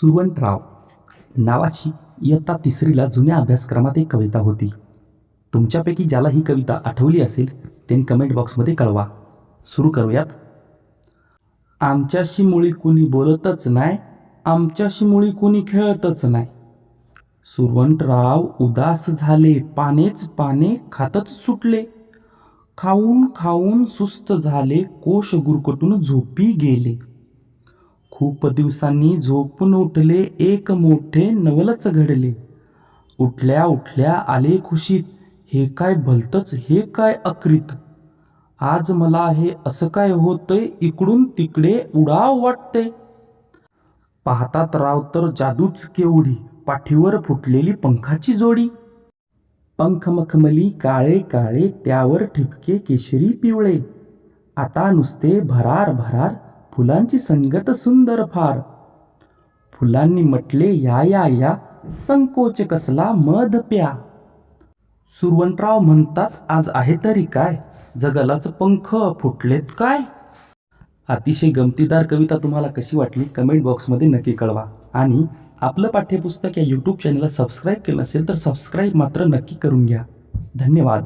सुवंतराव नावाची इयत्ता तिसरीला जुन्या अभ्यासक्रमात एक कविता होती. तुमच्यापैकी ज्याला ही कविता आठवली असेल त्यांनी कमेंट बॉक्समध्ये कळवा. सुरू करूयात. आमच्याशी मुळी कुणी बोलतच नाही आमच्याशी मुळी कुणी खेळतच नाही. सुरवंतराव उदास झाले पानेच पाने खातच सुटले. खाऊन खाऊन सुस्त झाले कोश गुरकटून झोपी गेले. खूप दिवसांनी झोपून उठले एक मोठे नवलच घडले. उठल्या उठल्या आले खुशीत हे काय भलतच हे काय अक्रित आज मला हे असं काय होतंय? इकडून तिकडे उडाव वाटते पाहतात राव तर जादूच केवढी पाठीवर फुटलेली पंखाची जोडी. पंख मखमली काळे काळे त्यावर ठिपके केशरी पिवळे. आता नुसते भरार भरार फुलांची संगत सुंदर फार. फुलांनी म्हटले या या या संकोच कसला मध प्या. सुरवंतराव म्हणतात आज आहे तरी काय? जगालाच पंख फुटलेत काय? अतिशय गमतीदार कविता तुम्हाला कशी वाटली कमेंट बॉक्समध्ये नक्की कळवा. आणि आपलं पाठ्यपुस्तक या यूट्यूब चॅनलला सबस्क्राईब केलं नसेल तर सबस्क्राईब मात्र नक्की करून घ्या. धन्यवाद.